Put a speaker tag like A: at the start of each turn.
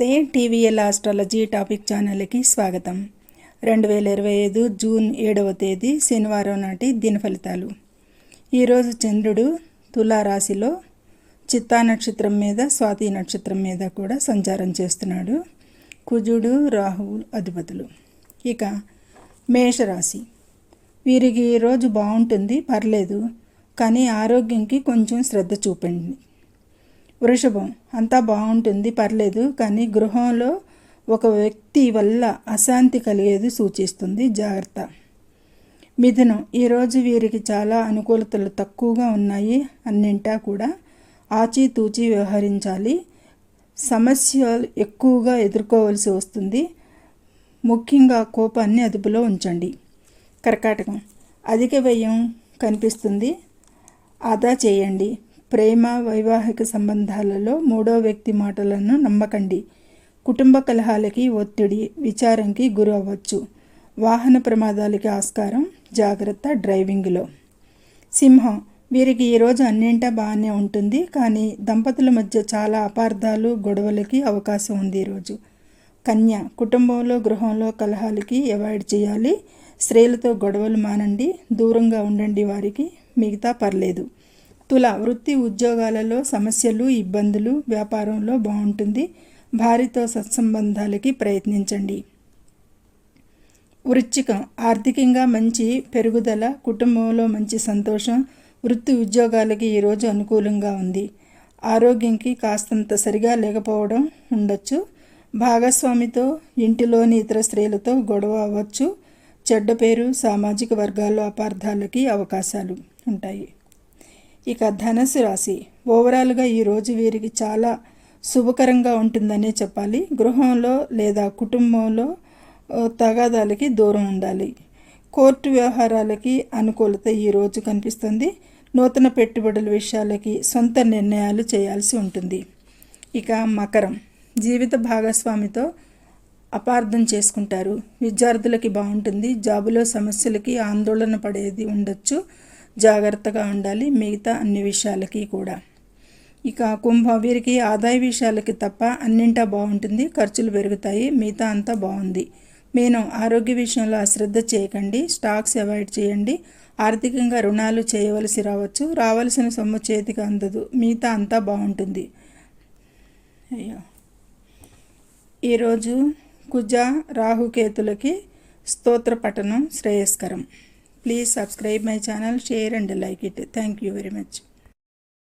A: నమస్తే. TVL astrology topic ఛానల్కి స్వాగతం. రెండు వేల ఇరవై ఐదు జూన్ ఏడవ తేదీ శనివారం నాటి దిన ఫలితాలు. ఈరోజు చంద్రుడు తులారాశిలో చిత్తా నక్షత్రం మీద స్వాతి నక్షత్రం మీద కూడా సంచారం చేస్తున్నాడు. కుజుడు రాహువు అధిపతులు. ఇక మేషరాశి. వీరికి ఈరోజు బాగుంటుంది పర్లేదు. కానీ ఆరోగ్యంకి కొంచెం శ్రద్ధ చూపండి. వృషభం. అంతా బాగుంటుంది పర్లేదు కానీ గృహంలో ఒక వ్యక్తి వల్ల అశాంతి కలిగేది సూచిస్తుంది. జాగ్రత్త. మిథునం. ఈరోజు వీరికి చాలా అనుకూలతలు తక్కువగా ఉన్నాయి అన్నింటా కూడా. ఆచితూచి వ్యవహరించాలి. సమస్యలు ఎక్కువగా ఎదుర్కోవలసి వస్తుంది. ముఖ్యంగా కోపాన్ని అదుపులో ఉంచండి. కర్కాటకం. అధిక వ్యయం కనిపిస్తుంది. ఆదా చేయండి. ప్రేమ వైవాహిక సంబంధాలలో మూడో వ్యక్తి మాటలను నమ్మకండి. కుటుంబ కలహాలకి ఒత్తిడి విచారంకి గురి అవ్వచ్చు వాహన ప్రమాదాలకి ఆస్కారం జాగ్రత్త డ్రైవింగ్లో. సింహం వీరికి ఈరోజు అన్నింటా బాగానే ఉంటుంది కానీ దంపతుల మధ్య చాలా అపార్థాలు గొడవలకి అవకాశం ఉంది ఈరోజు కన్య కుటుంబంలో గృహంలో కలహాలకి అవాయిడ్ చేయాలి. స్త్రీలతో గొడవలు మానండి దూరంగా ఉండండి వారికి మిగతా పర్లేదు. తుల వృత్తి ఉద్యోగాలలో సమస్యలు ఇబ్బందులు వ్యాపారంలో బాగుంటుంది. భార్యతో సత్సంబంధాలకి ప్రయత్నించండి. వృచ్చికం. ఆర్థికంగా మంచి పెరుగుదల కుటుంబంలో మంచి సంతోషం వృత్తి ఉద్యోగాలకి ఈరోజు అనుకూలంగా ఉంది. ఆరోగ్యంకి కాస్తంత సరిగా లేకపోవడం ఉండొచ్చు. భాగస్వామితో ఇంటిలోని ఇతర స్త్రీలతో గొడవ అవ్వచ్చు. చెడ్డ పేరు సామాజిక వర్గాల్లో అపార్థాలకి అవకాశాలు ఉంటాయి. ఇక ధనస్సు రాశి. ఓవరాల్గా ఈరోజు వీరికి చాలా శుభకరంగా ఉంటుందనే చెప్పాలి. గృహంలో లేదా కుటుంబంలో తగాదాలకి దూరం ఉండాలి. కోర్టు వ్యవహారాలకి అనుకూలత ఈరోజు కనిపిస్తుంది. నూతన పెట్టుబడుల విషయాలకి సొంత నిర్ణయాలు చేయాల్సి ఉంటుంది. ఇక మకరం. జీవిత భాగస్వామితో అపార్థం చేసుకుంటారు. విద్యార్థులకి బాగుంటుంది. జాబులో సమస్యలకి ఆందోళన పడేది ఉండొచ్చు. జాగ్రత్తగా ఉండాలి మిగతా అన్ని విషయాలకి కూడా. ఇక కుంభ వీరికి ఆదాయ విషయాలకి తప్ప అన్నింటా బాగుంటుంది ఖర్చులు పెరుగుతాయి మిగతా అంతా బాగుంది. నేను ఆరోగ్య విషయంలో అశ్రద్ధ చేయకండి స్టాక్స్ అవాయిడ్ చేయండి ఆర్థికంగా రుణాలు చేయవలసి రావచ్చు రావాల్సిన సొమ్ము చేతికి అందదు మిగతా అంతా బాగుంటుంది. అయ్యో. ఈరోజు కుజ రాహుకేతులకి స్తోత్ర పఠనం శ్రేయస్కరం. Please subscribe my channel, share and like it. Thank you very much.